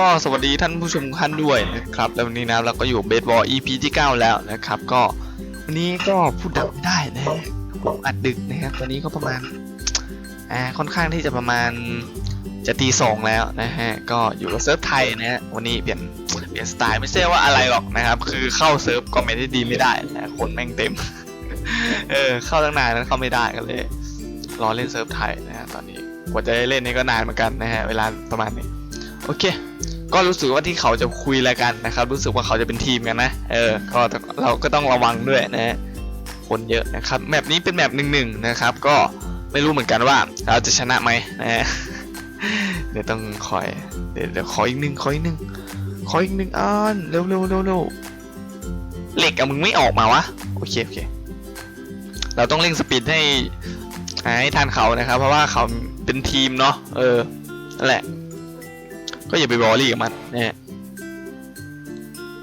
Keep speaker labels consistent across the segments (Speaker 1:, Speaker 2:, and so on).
Speaker 1: ก็สวัสดีท่านผู้ชมท่านด้วยนะครับแล้ววันนี้นะเราก็อยู่เบสบอล EP ที่ 9 แล้วนะครับ ก็วันนี้ก็พูดดังไม่ได้นะฮะผมอัดดึกนะครับตอนนี้ก็ประมาณอ่าค่อนข้างที่จะประมาณจะตีสองแล้วนะฮะก็อยู่กับเซิร์ฟไทยนะฮะวันนี้เปลี่ยนเปลี่ยนสไตล์ไม่ใช่ว่าอะไรหรอกนะครับ คือเข้าเซิร์ฟก็ไม่ได้ดีไม่ได้นะคนแม่งเต็มเออเข้าตั้งนานแล้วเข้าไม่ได้กันเลยรอเล่นเซิร์ฟไทยนะฮะตอนนี้กว่าจะได้เล่นนี่ก็นานเหมือนกันนะฮะเวลาประมาณนี้โอเค ก็รู้สึกว่าที่เขาจะคุยอะไรกันนะครับ รู้สึกว่าเขาจะเป็นทีมกันนะ เออ ก็เราก็ต้องระวังด้วยนะ คนเยอะนะครับ แมปนี้เป็นแมปหนึ่งหนึ่งนะครับ ก็ไม่รู้เหมือนกันว่าเราจะชนะไหมนะฮะเดี๋ยวต้องคอย เดี๋ยวเดี๋ยวขออีกหนึ่งขออีกหนึ่งขออีกหนึ่งอันเร็วเร็วเร็วเร็วเหล็กอะมึงไม่ออกมาวะ โอเคโอเค เราต้องเร่งสปีดให้ให้ทันเขานะครับ เพราะว่าเขาเป็นทีมเนาะ เออ นั่นแหละ ก็อย่าไปบอรี่กับมันนะฮะ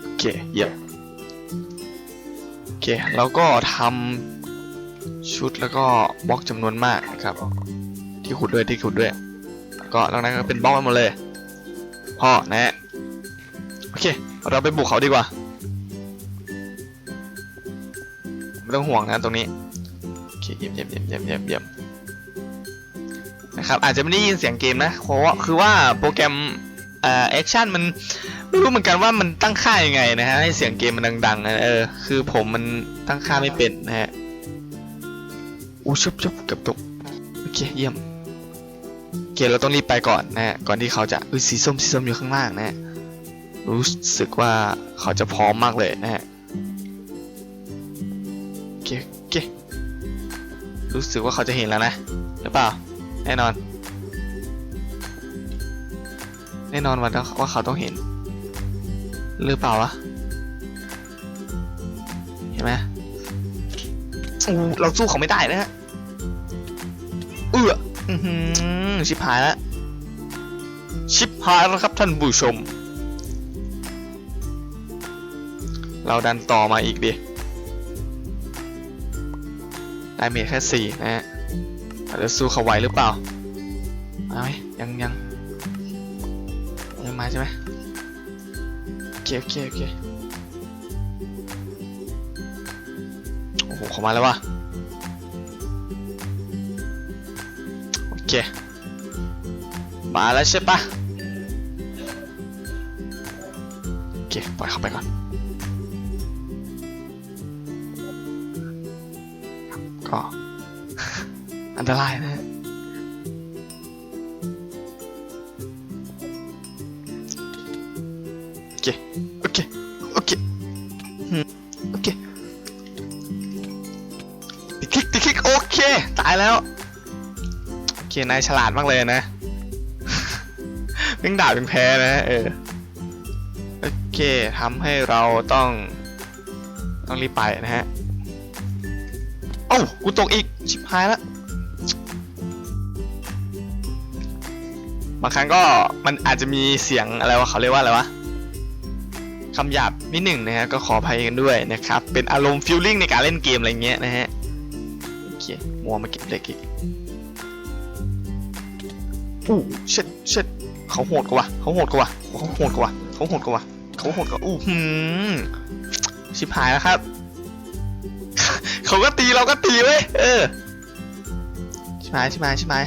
Speaker 1: โอเคเยี่ยมโอเคแล้วก็ทำชุดแล้วก็บล็อกจำนวนมากนะครับ ที่ขุดด้วยที่ขุดด้วย ก็แล้วนั้นก็เป็นบล็อกไปหมดเลยพ่อนะฮะโอเค เราไปบุกเขาดีกว่าไม่ต้องห่วงนะตรงนี้โอเคเยี่ยมเยี่ยมเยี่ยมเยี่ยมเยี่ยมเยี่ยมนะครับอาจจะไม่ได้ยินเสียงเกมนะเพราะว่าคือว่าโปรแกรม อ่อแอคชั่นมันไม่รู้เหมือนกันว่ามันตั้งค่ายังไงนะฮะให้เสียงเกมมันดังๆนะเออคือผมมันตั้งค่าไม่เป็นนะฮะอู้ชุบชุบเกับตกโอเคเยี่ยมโอเคเราต้องรีบไปก่อนนะฮะก่อนที่เขาจะอุ้ยสีส้มสีส้มอยู่ข้างล่างนะฮะรู้สึกว่าเขาจะพร้อมมากเลยนะฮะโอเคโอเครู้สึกว่าเขาจะเห็นแล้วนะหรือเปล่าแน่นอน แน่นอนว่าว่าเขาต้องเห็น หรือเปล่าวะ เห็นไหมเราสู้เขาไม่ได้นะฮะเอื้ออชิบหายแล้ว ชิบหายแล้วครับท่านผู้ชม เราดันต่อมาอีกดิได้เมทแค่สี่นะฮะเราจะสู้เขาไหวหรือเปล่าเอาไหมยังยัง มาใช่ไหมโอเคโอเคโอเคโอ้โหเขามาแล้วว่ะโอเค มาแล้วใช่ปะโอเคปล่อยเข้าไปก่อนก็อันตรายนะ ฮะโอเคโอเคโอเคโอเคติดคลิกติดคลิกโอเค ตายแล้ว โอเค นายฉลาดมากเลยนะเป็นด่าเป็นแพ้นะ เออ โอเคทำให้เราต้อง ต้องรีบไปนะฮะเอ้ากูตกอีก ชิบหายแล้วบางครั้งก็มันอาจจะมีเสียงอะไรวะเขาเรียกว่าอะไรวะ คำหยาบนิดหนึ่งนะฮะก็ขออภัยกันด้วยนะครับ เป็นอารมณ์ฟิลลิ่งในการเล่นเกมอะไรเงี้ยนะฮะโอเคมัวมาเก็บเล็กอีกอู้เช็ดเช็ดเขาโหดกว่าเขาโหดกว่าเขาโหดกว่าเขาโหดกว่าเขาโหดกว่าอู้หืมชิบหายแล้วครับ เขาก็ตีเราก็ตีเว้ยเออชิบหายชิบหายชิบหาย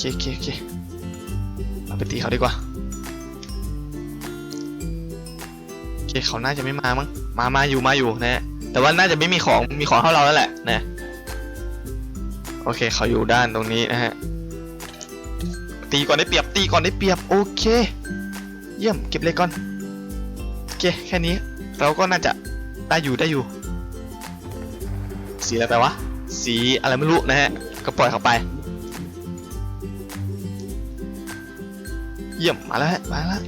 Speaker 1: เคโอเคโอเคเราไปตีเขาดีกว่าโอเคเขาน่าจะไม่มามั้งมามาอยู่มาอยู่นะแต่ว่าน่าจะไม่มีของมีของเท่าเราแล้วแหละนะโอเคเขาอยู่ด้านตรงนี้นะฮะตีก่อนได้เปรียบตีก่อนได้เปรียบโอเค เยี่ยมเก็บเลยก่อนโอเคแค่นี้เราก็น่าจะได้อยู่ได้อยู่สีอะไรไปวะสีอะไรไม่รู้นะฮะก็ปล่อยเขาไป เยี่ยมมาแล้วฮะมาแล้ว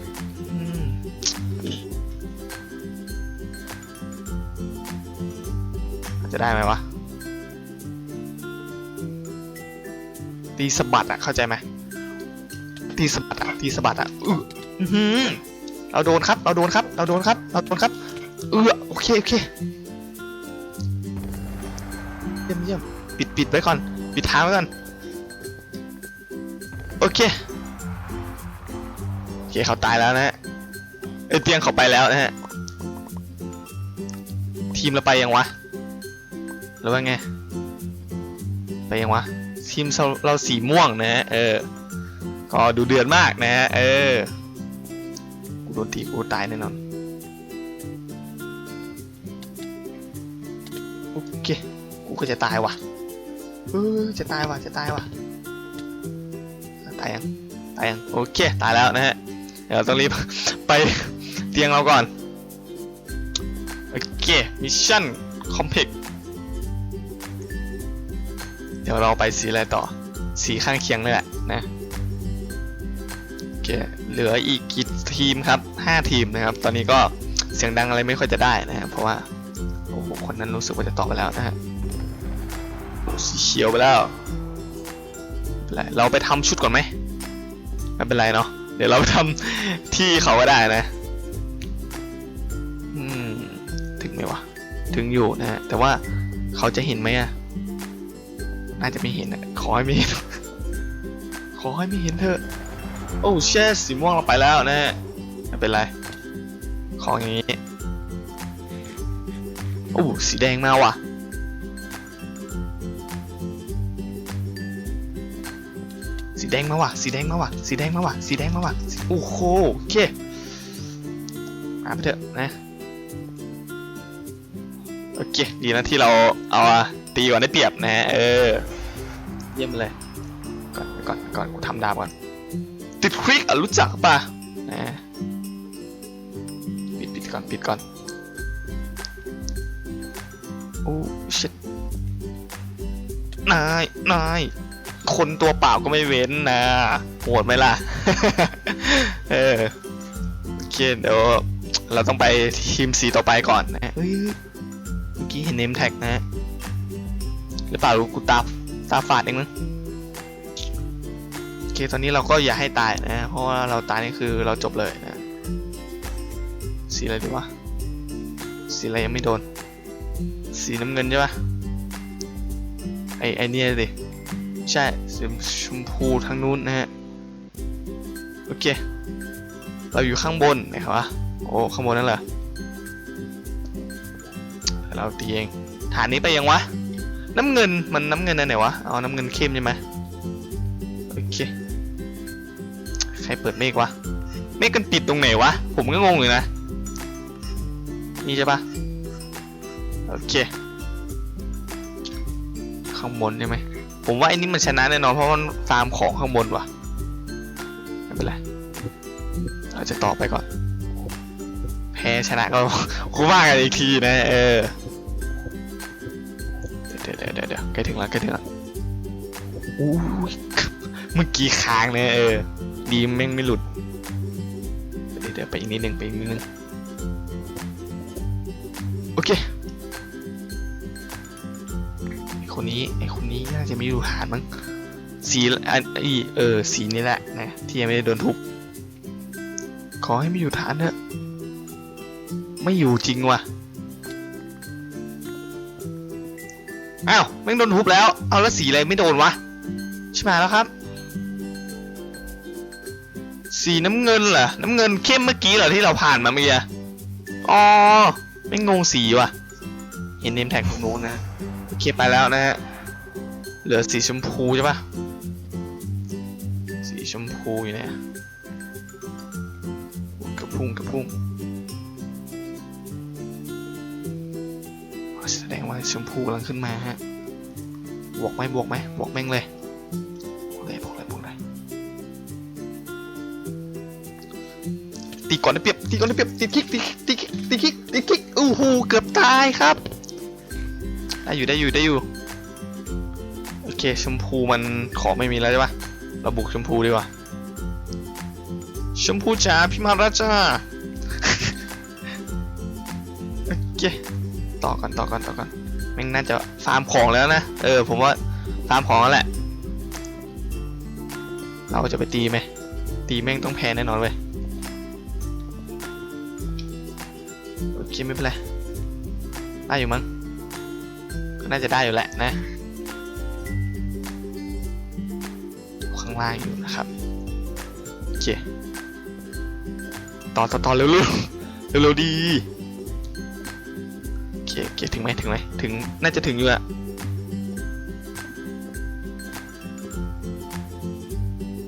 Speaker 1: จะได้ไหมวะ ตีสะบัดอะเข้าใจไหมตีสะบัดอะตีสะบัดอะอืออื้อหือเราโดนครับ เราโดนครับ เราโดนครับ เราโดนครับ เออโอเค โอเค เยี่ยมเยี่ยมปิดปิดไว้ก่อน ปิดท้าไว้ก่อน โอเค เคเขาตายแล้วนะฮะเอยเตียงเขาไปแล้วนะฮะ ทีมเราไปยังวะหรือว่าไง ไปยังวะ ทีมเราเราสีม่วงนะฮะ เออ ก็ดูเดือดมากนะฮะ เออ กูโดนตีกูตายแน่นอนโอเค กูก็จะตายว่ะเออจะตายว่ะ จะตายว่ะ ตายยัง ตายยัง โอเค ตายแล้วนะฮะ ดี๋ยวต้องรีบไปเตียงเราก่อน โอเค มิชชั่น คอมเพล็กเดี๋ยวเราไปสีอะไรต่อ สีข้างเคียงนี่แหละนะ โอเค เหลืออีกกี่ทีมครับ 5 ทีมนะครับ ตอนนี้ก็เสียงดังอะไรไม่ค่อยจะได้นะครับเพราะว่าโอ้โหคนนั้นรู้สึกว่าจะตอบไปแล้วนะฮะสีเขียวไปแล้ว เราไปทำชุดก่อนไหมไม่เป็นไรเนาะ ดี๋ยวเราทำที่เขาก็ได้นะอืมถึงไหมวะ ถึงอยู่นะฮะ แต่ว่าเขาจะเห็นไหมอะน่าจะไม่เห็นอะขอให้ไม่เห็น ขอให้ไม่เห็นเถอะ โอ้เชสสีม่วงเราไปแล้วนะฮะไม่เป็นไร ของอย่างนี้ โอ้สีแดงมาว่ะ สีแดงมาว่ะ สีแดงมาว่ะ สีแดงมาว่ะ สีแดงมาว่ะ โอ้โหโอเคมาไปเถอะนะ โอเค ดีนะที่เราเอาตีก่อนได้เปรียบนะเออ เยี่ยมเลย ก่อนก่อนก่อนกูทำดาบก่อน ติดควิกอะรู้จักป่ะนะปิดปิดก่อนปิดก่อน โอ้ชิตนายนาย คนตัวเปล่าก็ไม่เว้นนะโหดไหมล่ะ เออโอเคเดี๋ยวเราต้องไปทีมสีต่อไปก่อนนะเฮ้ยเมื่อกี้เห็นเนมแท็กนะหรือเปล่ากูตาตาฝาดเองมั้งโอเคตอนนี้เราก็อย่าให้ตายนะ เพราะว่าเราตายนี่คือเราจบเลยนะ สีอะไรดีวะ สีอะไรยังไม่โดน สีน้ำเงินใช่ปะไอไอเนี่ยดิ ใช่สีชมพูทางนู้นนะฮะ โอเค เราอยู่ข้างบนนะครับวะโอ้ ข้างบนนั่นเหรอเราตีเอง ฐานนี้ไปยังวะ น้ำเงิน มันน้ำเงินอันไหนวะ เอาน้ำเงินเข้มใช่ไหมโอเค ใครเปิดเมฆวะ เมฆกันปิดตรงไหนวะ ผมก็งงเลยนะ นี่ใช่ปะโอเค ข้างบนใช่ไหม ผมว่าไอ้นี่มันชนะแน่นอนเพราะมันฟาร์มของข้างบนว่ะไม่เป็นไรเราจะต่อไปก่อน แพ้ชนะก็คูว่ากันอีกทีนะเออเดี๋ยวเดี๋ยวเดี๋ยวใกล้ถึงแล้วใกล้ถึงแล้วอู้เมื่อกี้ค้างเลยเออดีแม่งไม่หลุดเดี๋ยวเดี๋ยวไปอีกนิดนึงไปอีกนิดนึง คนนี้ไอคนนี้น่าจะไม่ดูฐานมั้งสีอันอีเออสีนี้แหละนะที่ยังไม่ได้โดนทุบขอให้ไม่อยู่ฐานเถอะไม่อยู่จริงว่ะอ้าวแม่งโดนทุบแล้ว เอาแล้วสีอะไรไม่โดนวะใช่ไหมแล้วครับ สีน้ำเงินเหรอน้ำเงินเข้มเมื่อกี้เหรอที่เราผ่านมาเมื่อกี้อ๋อไม่งงสีว่ะเห็นเนมแท็กตรงนู้นนะ โอเคไปแล้วนะฮะ เหลือสีชมพูใช่ปะสีชมพูอยู่เนี่ยกระพุ่งกระพุ่งแสดงว่าชมพูกำลังขึ้นมาฮะ บวกไหมบวกไหมบวกแม่งเลยบวกเลยบวกเลยบวกเลยตีก่อนได้เปรียบตีก่อนได้เปรียบตีคิกตีตีคิกตีคิกตีคิกอู้หูเกือบตายครับ ได้อยู่ได้อยู่ได้อยู่ โอเคชมพูมันของไม่มีแล้วใช่ปะเราบุกชมพูดีกว่า ชมพูจ๋าพี่มาแล้วจ้าโอเคต่อกันต่อกันต่อกันแม่งน่าจะฟาร์มของแล้วนะ เออ ผมว่าฟาร์มของแล้วแหละ เราจะไปตีไหม ตีแม่งต้องแพ้แน่นอนเว้ยโอเคไม่เป็นไรได้อยู่มั้ง น่าจะได้อยู่แหละนะ ข้างล่างอยู่นะครับ โอเค ต่อต่อต่อเร็วเร็วเร็วดี โอเคโอเคถึงไหมถึงไหมถึง น่าจะถึงอยู่อะ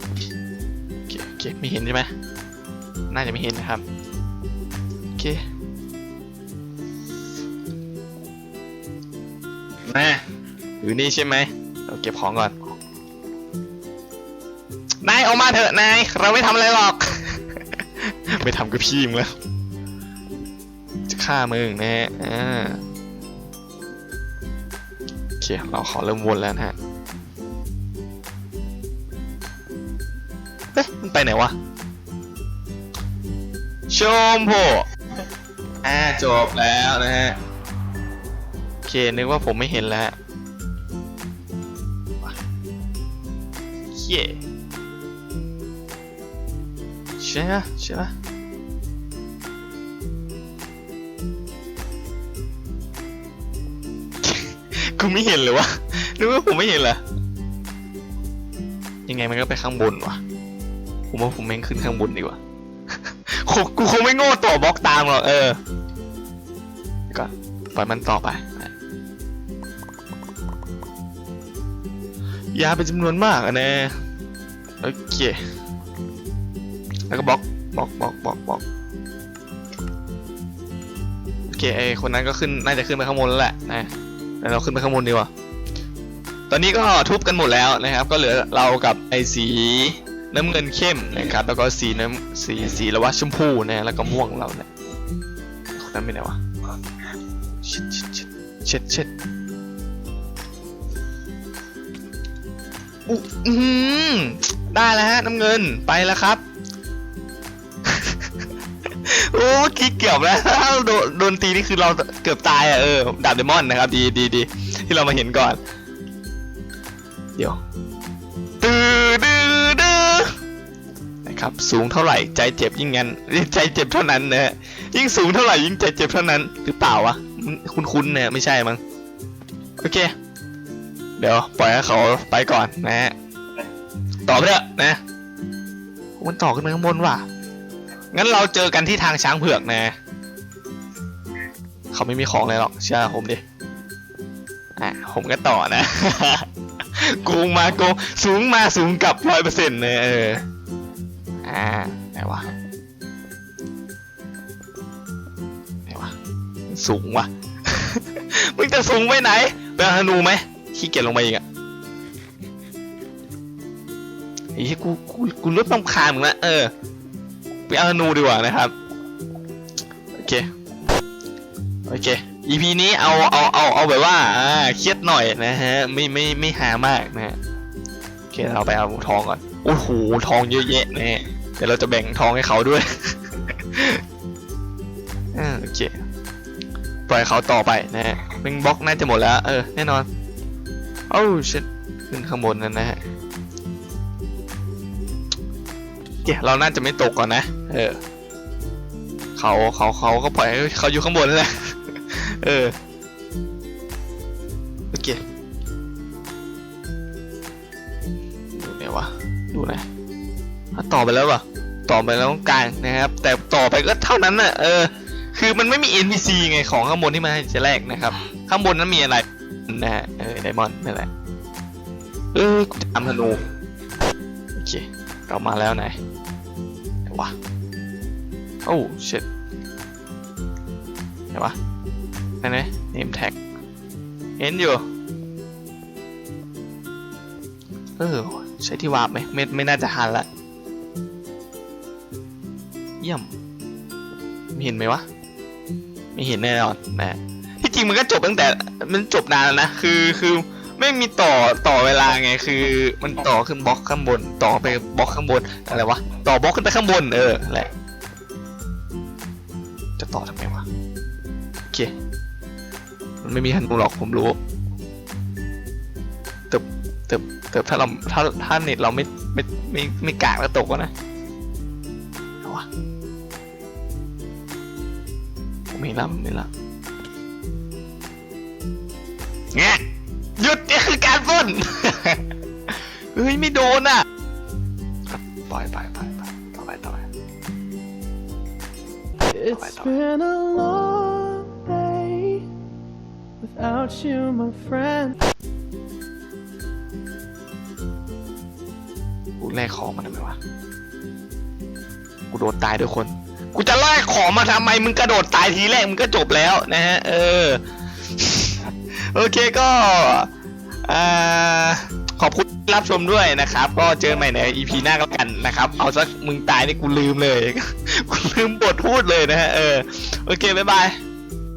Speaker 1: โอเคโอเคไม่เห็นใช่ไหมน่าจะไม่เห็นนะครับ โอเค มาอยู่นี่ใช่ไหมเราเก็บของก่อน นายออกมาเถอะนาย เราไม่ทำอะไรหรอก ไม่ทำกับพี่มึงแล้ว จะฆ่ามึงนะฮะอ่าโอเค เราขอเริ่มวนแล้วนะฮะเฮ้ยมันไปไหนวะ ชมพูอ่าจบแล้วนะฮะโอเค นึกว่าผมไม่เห็นแล้วเย้ใช่ไหมใช่ไหมกูไม่เห็นเลยวะนึกว่าผมไม่เห็นเหรอยังไงมันก็ไปข้างบนวะผมว่าผมแม่งขึ้นข้างบนดีกว่าคกูคงไม่โง่ต่อบล็อกตามหรอกเออก็ปล่อยมันต่อไป ยาเป็นจำนวนมากอะนะโอเค แล้วก็บล็อกบล็อกบล็อกบล็อกบล็อกโอเคไอคนนั้นก็ขึ้นน่าจะขึ้นไปข้างบนแล้วแหละนะแล้วเราขึ้นไปข้างบนดีกว่าตอนนี้ก็ทุบกันหมดแล้วนะครับ ก็เหลือเรากับไอสีน้ำเงินเข้มนะครับ แล้วก็สีน้ำสีสีละวะชมพูนะแล้วก็ม่วงเราเนี่ยคนนั้นเป็นไงวะเช็ดเช็ดเช็ดเช็ด อุ๊อือหือได้แล้วฮะน้ำเงินไปแล้วครับ โอ้เมื่อกี้เกือบแล้วโดนโดนตีนี่คือเราเกือบตายอะเออดาบเดมอนนะครับ ดีดีดีที่เรามาเห็นก่อน เดี๋ยวตื้อดื้อดื้อนะครับ สูงเท่าไหร่ใจเจ็บยิ่งงั้นใจเจ็บเท่านั้นนะฮะยิ่งสูงเท่าไหร่ยิ่งใจเจ็บเท่านั้น หรือเปล่าวะ คุณคุ้นๆเนี่ยไม่ใช่มั้งโอเค เดี๋ยวปล่อยให้เขาไปก่อนนะฮะต่อไปเถอะนะ มันต่อขึ้นไปข้างบนว่ะ งั้นเราเจอกันที่ทางช้างเผือกนะ เขาไม่มีของเลยหรอกเชื่อผมดิ อะผมก็ต่อนะกูมากูสูงมาสูงกลับร้อยเปอร์เซ็นต์เลยเออ อ่าไหนวะไหนวะสูงวะ มึงจะสูงไปไหนไปเอาธนูไหม ขี้เกียจลงไปอีกอะไอ้เหี้ยกูกูกูเริ่มต้องคานมึงละเออไปเอาธนูดีกว่านะครับ โอเค โอเค EP นี้เอาเอาเอาเอาแบบว่าอ่าเครียดหน่อยนะฮะ ไม่ไม่ไม่หามากนะฮะโอเคเราไปเอาทองก่อนโอ้โหทองเยอะแยะนะฮะเดี๋ยวเราจะแบ่งทองให้เขาด้วยอ่าโอเค ปล่อยเขาต่อไปนะฮะเิงบล็อกน่าจะหมดแล้ว เออ แน่นอน โอ้ชิดขึ้นข้างบนนั่นนะฮะโอเคเราน่าจะไม่ตกก่อนนะ เออ เขาเขาเขาก็ปล่อยให้เขาอยู่ข้างบนนั่นแหละ เออ โอเค ดูไหนวะ ดูไหนอะ ต่อไปแล้ววะต่อไปแล้วตรงกลางนะครับ แต่ต่อไปก็เท่านั้นน่ะ เออ คือมันไม่มี NPC ไงของข้างบนที่มันให้จะแรกนะครับ ข้างบนนั้นมีอะไร นะฮะเออไดมอนด์นั่นแหละ เออกูจะทำธนูโอเค เรามาแล้วไหนไหนวะโอ้เช็ดไหนวะนั่นไง name tag เห็นอยู่ เออ ใช้ที่วาร์ปไหมไม่ไม่น่าจะหันละ เยี่ยมไม่เห็นไหมวะ ไม่เห็นแน่นอนนะที่จ ริงมันก็จบตั้งแต่มันจบนานแล้วนะคือคือไม่มีต่อต่อเวลาไงคือ มันต่อขึ้นบล็อกข้างบน ต่อไปบล็อกข้างบนอะไรวะต่อบล็อกขึ้นไปข้างบนเออแหละจะต่อทำไมวะโอเคมันไม่มีธนูหรอกผมรู้เติบเติบเติบถ้าเราถ้าถ้าเน็ตเราไม่ไม่ไม่ไม่กากแล้วตกวะนะเอาวะผมไม่รับไม่รับแงะหยุดนี่คือการปล้น เฮ้ยไม่โดนอะปล่อยไปไปไปต่อไปต่อไป
Speaker 2: It's been a long day without you, my friend.
Speaker 1: กูแลกของมาทำไมวะ กูโดดตายด้วยคน กูจะแลกของมาทำไม มึงกระโดดตายทีแรกมึงก็จบแล้วนะฮะ เออ โอเคก็ขอบคุณรับชมด้วยนะครับ ก็เจอใหม่ใน EP หน้าก็กันนะครับ เอาสักมึงตายนี่กูลืมเลย กูลืมบทพูดเลยนะฮะเออโอเค บ๊ายบาย